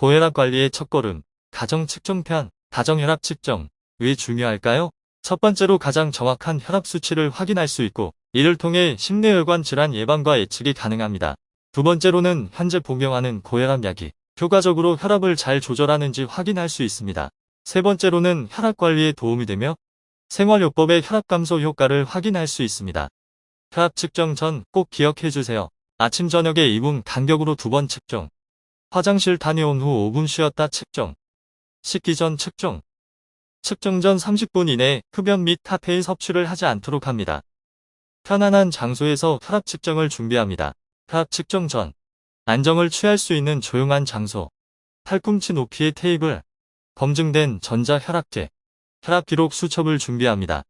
고혈압 관리의 첫걸음, 가정 측정편, 가정혈압 측정. 왜 중요할까요? 첫 번째로 가장 정확한 혈압 수치를 확인할 수 있고 이를 통해 심뇌혈관 질환 예방과 예측이 가능합니다. 두 번째로는 현재 복용하는 고혈압 약이 효과적으로 혈압을 잘 조절하는지 확인할 수 있습니다. 세 번째로는 혈압 관리에 도움이 되며 생활요법의 혈압 감소 효과를 확인할 수 있습니다. 혈압 측정 전 꼭 기억해 주세요. 아침 저녁에 2분 간격으로 두 번 측정. 화장실 다녀온 후 5분 쉬었다 측정. 식기 전 측정. 측정 전 30분 이내 흡연 및 카페인 섭취를 하지 않도록 합니다. 편안한 장소에서 혈압 측정을 준비합니다. 혈압 측정 전 안정을 취할 수 있는 조용한 장소. 팔꿈치 높이의 테이블. 검증된 전자 혈압계. 혈압 기록 수첩을 준비합니다.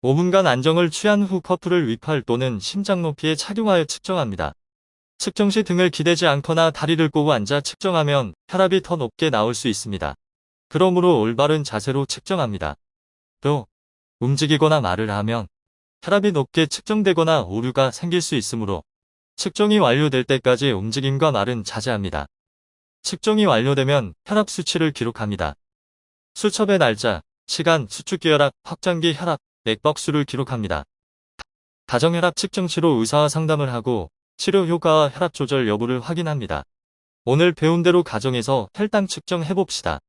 5분간 안정을 취한 후 커플을 위팔 또는 심장 높이에 착용하여 측정합니다. 측정 시 등을 기대지 않거나 다리를 꼬고 앉아 측정하면 혈압이 더 높게 나올 수 있습니다. 그러므로 올바른 자세로 측정합니다. 또 움직이거나 말을 하면 혈압이 높게 측정되거나 오류가 생길 수 있으므로 측정이 완료될 때까지 움직임과 말은 자제합니다. 측정이 완료되면 혈압 수치를 기록합니다. 수첩의 날짜, 시간, 수축기 혈압, 확장기 혈압, 맥박수를 기록합니다. 가정혈압 측정 시로 의사와 상담을 하고 치료 효과와 혈압 조절 여부를 확인합니다. 오늘 배운 대로 가정에서 혈당 측정 해봅시다.